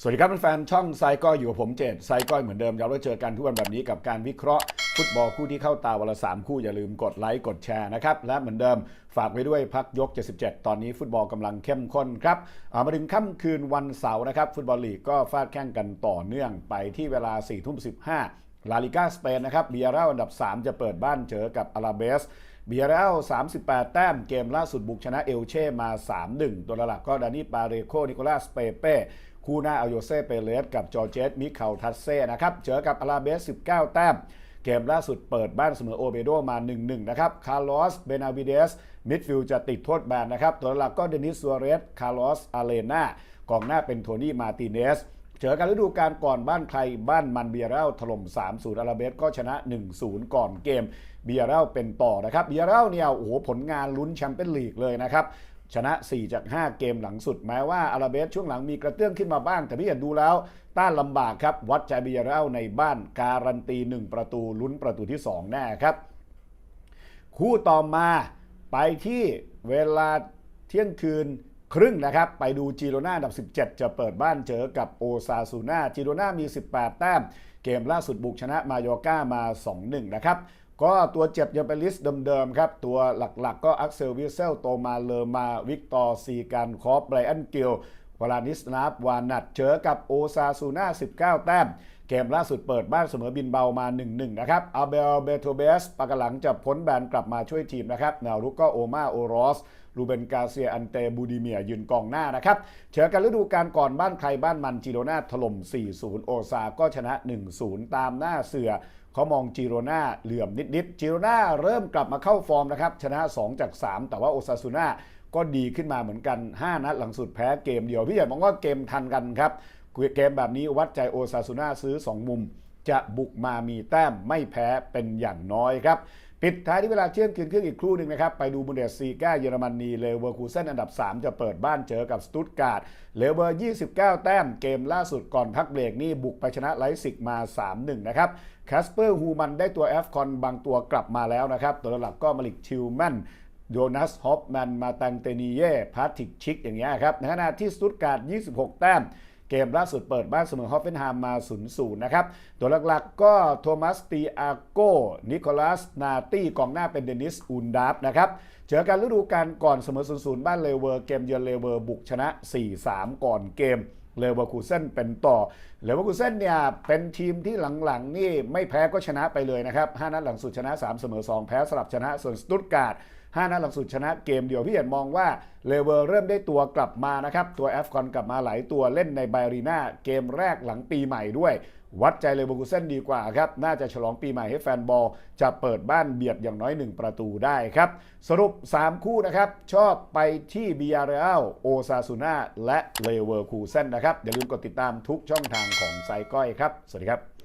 สวัสดีครับแฟนช่องไซก้อยอยู่กับผมเจตไซก้อยเหมือนเดิมย้ำว่าเจอกันทุกวันแบบนี้กับการวิเคราะห์ ฟุตบอลคู่ที่เข้าตาวันละสามคู่อย่าลืมกดไลค์กดแชร์นะครับ และเหมือนเดิมฝากไว้ด้วยพักยก 77 ตอนนี้ฟุตบอลกำลังเข้มข้นครับามาถึงค่ำคืนวันเสาร์นะครับ ฟุตบอลลีกก็ฟาดแข่งกันต่อเนื่องไปที่เวลา4ทุ่ม15ลาลิก้าสเปนนะครับเบียร่าอันดับ 3 จะเปิดบ้านเจอกับอาราเบส เบียร์เรล38 แต้มเกมล่าสุดบุกชนะเอลเช่มา 3-1 ตัวหลักก็ดานิปาเรโคนิโคลัสเปเป้คู่หน้าอโยเซเปเลสกับจอร์เจสมิคาลทัสเซ่นะครับเจอกับอาราเบส 19 แต้ม เกมล่าสุดเปิดบ้านเสมอโอเบโดมา 1-1 นะครับ คาร์ลอส เบนาวิเดส มิดฟิลด์จะติดโทษแบนนะครับ ตัวหลักก็เดนิสซัวเรส คาร์ลอส อาเลนากองหน้าเป็นโทนี่ มาติเนส เจอกันฤดูกาลก่อนบ้านใครบ้านมันเบียร์เรลถล่ม 3-0อาราเบสก็ชนะ 1-0 ก่อนเกมเบียร์เรลเป็นต่อนะครับเบียร์เรลเนี่ยโอ้โหผลงานลุ้นแชมเปี้ยนลีกเลยนะครับชนะ 4 จาก 5 เกมหลังสุด แม้ว่าอาราเบสช่วงหลังมีกระเตื้องขึ้นมาบ้าง แต่พี่เห็นดูแล้ว ต้านลำบากครับ วัดใจเบียร์เรลในบ้านการันตี 1 ประตูลุ้นประตูที่ 2 แน่ครับ คู่ต่อมาไปที่เวลาเที่ยงคืน ครึ่งนะครับ ไปดูจิโรนาอันดับ 17 จะเปิดบ้านเจอกับโอซาซูนาจิโรนามี 18 แต้ม เกมล่าสุดบุกชนะมายอก้ามา 2-1 นะครับ ก็ตัวเจ็บยังเป็นลิสต์เดิมๆครับ ตัวหลักๆก็อักเซลวิเซลโตมาเลอมาวิกตอร์ซีการคอฟไบรอันกิลวลานิสนาฟวานัดเจอกับโอซาซูนา19 แต้ม เกมล่าสุดเปิดบ้านเสมอบินเบามา 1-1 นะครับ อาเบลเบโทเบสปากหลังจะพ้นแบนกลับมาช่วยทีมนะครับ แนวรุกก็โอมาโอรอสรูเบนกาเซียอันเตบูดิเมียยืนกองหน้านะครับเจอกันฤดูกาลก่อนบ้านใครบ้านมันจิโรนาถล่ม 4-0 โอซาก็ชนะ 1-0 ตามหน้าเสือเขามองจิโรนาเหลื่อมนิดๆจิโรนาเริ่มกลับมาเข้าฟอร์มนะครับชนะ 2 จาก 3 แต่ว่าโอซาซูน่า ก็ดีขึ้นมาเหมือนกัน 5 นัดหลังสุดแพ้เกมเดียว พี่ใหญ่มองว่าเกมทันกันครับ เกมแบบนี้วัดใจโอซาซูน่าซื้อ 2 มุม จะบุกมามีแต้มไม่แพ้เป็นอย่างน้อยครับ ปิดท้ายที่เวลาเที่ยงคืนครึ่งอีกครู่หนึ่งนะครับ ไปดูบุนเดสซีก้าเยอรมนีเลเวอร์คูเซนอันดับ 3 จะเปิดบ้านเจอกับสตุตการ์ดเลเวอร์ 29 แต้มเกมล่าสุดก่อนพักเบรกนี่บุกไปชนะไลฟ์ซิกมา 3-1 นะครับแคสเปอร์ฮูมันได้ตัวแอฟคอนบางตัวกลับมาแล้วนะครับตัวหลักก็มาลิกชิลแมน โยนัสฮอปแมนมาตังเตนีเย่พาติกชิกอย่างเงี้ยครับในขณะที่สตุตการ์ด 26 แต้ม เกมล่าสุดเปิดบ้านเสมอฮอฟเฟนไฮม์มา 0-0 นะครับ ตัวหลักๆก็โทมัสตีอาโก้ นิโคลัส นาตี้ กองหน้าเป็นเดนิส อุนดาฟนะครับเจอกันฤดูกาลก่อนเสมอ 0-0 บ้านเลเวอร์ เกมเยือนเลเวอร์บุกชนะ 4-3 ก่อนเกมเลเวอร์คูเซนเป็นต่อ เลเวอร์คูเซนเนี่ยเป็นทีมที่หลังๆนี่ไม่แพ้ก็ชนะไปเลยนะครับ 5 นัดหลังสุดชนะ 3 เสมอ 2 แพ้สลับชนะ ส่วนสตุตการ์ด 5นัดหลังสุดชนะเกมเดียวพี่เห็นมองว่าเลเวอร์เริ่มได้ตัวกลับมานะครับ ตัวแอฟคอนกลับมาหลายตัวเล่นในไบรีนาเกมแรกหลังปีใหม่ด้วย วัดใจเลเวอร์คูเซนดีกว่าครับ น่าจะฉลองปีใหม่ให้แฟนบอล จะเปิดบ้านเบียดอย่างน้อย 1 ประตูได้ครับ สรุป 3 คู่นะครับ ชอบไปที่เบียร์เรอัลโอซาซูนาและเลเวอร์คูเซนนะครับอย่าลืมกดติดตามทุกช่องทางของไซก้อยครับ สวัสดีครับ